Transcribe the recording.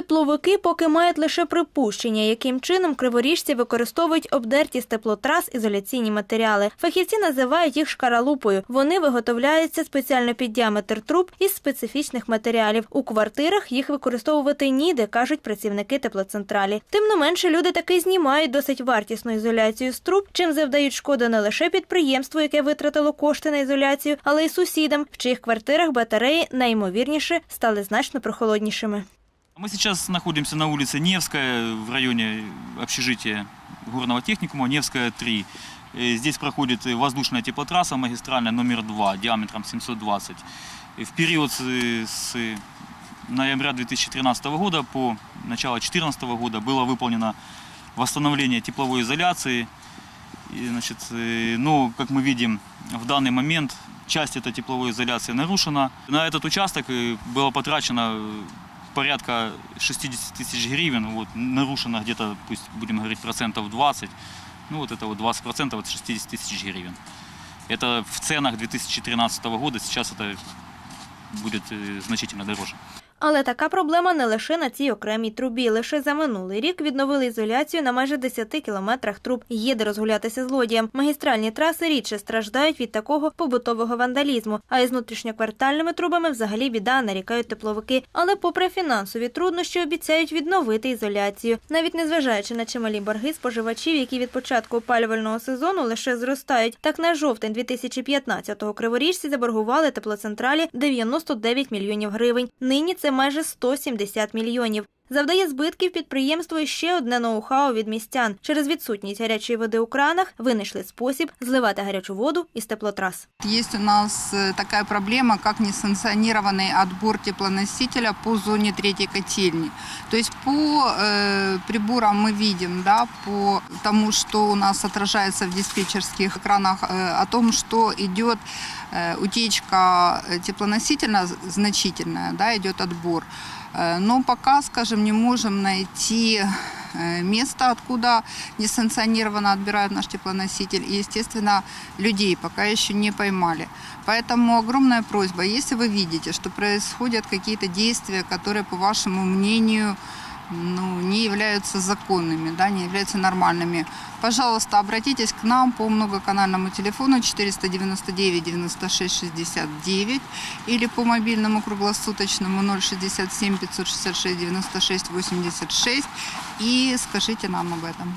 тепловики поки мають лише припущення, яким чином криворіжці використовують обдерті з теплотрас ізоляційні матеріали. Фахівці називають їх шкаралупою. Вони виготовляються спеціально під діаметр труб із специфічних матеріалів. У квартирах їх використовувати ніде, кажуть працівники теплоцентралі. Тим не менше, люди таки знімають досить вартісну ізоляцію з труб, чим завдають шкоди не лише підприємству, яке витратило кошти на ізоляцію, але й сусідам, в чиїх квартирах батареї найімовірніше стали значно прохолоднішими. Мы сейчас находимся на улице Невская, в районе общежития горного техникума, Невская 3. Э, Здесь проходит воздушная теплотрасса магистральная номер 2, диаметром 720. И В период с, ноября 2013 года по начало 2014 года было выполнено восстановление тепловой изоляции. И, значит, э, ну, как мы видим, в данный момент часть этой тепловой изоляции нарушена. На этот участок э, было потрачено порядка 60 тысяч гривен. Вот, нарушено где-то, пусть будем говорить, процентов 20. Ну, вот это вот 20 процентов от 60 тысяч гривен. Это в ценах 2013 года, сейчас это будет э, значительно дороже. Але така проблема не лише на цій окремій трубі. Лише за минулий рік відновили ізоляцію на майже 10 кілометрах труб. Є де розгулятися злодіям. Магістральні траси рідше страждають від такого побутового вандалізму. А із внутрішньоквартальними трубами взагалі біда нарікають тепловики. Але, попри фінансові труднощі, обіцяють відновити ізоляцію. Навіть незважаючи на чималі борги споживачів, які від початку опалювального сезону лише зростають. Так на жовтень 2015-го криворіжці заборгували теплоцентралі 99 мільйонів гривень. Нині це майже 170 мільйонів. Завдає збитків підприємство і ще одне ноу-хау від містян. Через відсутність гарячої води у кранах винайшли спосіб зливати гарячу воду із теплотрас. Есть у нас э, такая проблема, как несанкционированный отбор теплоносителя по зоне третьей котельни. То есть по э, приборам мы видим, да, по тому, что у нас отражается в диспетчерских экранах, э, о том, что идет э, утечка э, теплоносителя значительная, да, идет отбор. Э, Но пока, скажем, не можем найти э, место, откуда несанкционированно отбирают наш теплоноситель. И, естественно, людей пока еще не поймали. Поэтому огромная просьба, если вы видите, что происходят какие-то действия, которые, по вашему мнению, ну, не являются законными, да, не являются нормальными, пожалуйста, обратитесь к нам по многоканальному телефону 499 96 69 или по мобильному круглосуточному 067 566 96 86 и скажите нам об этом.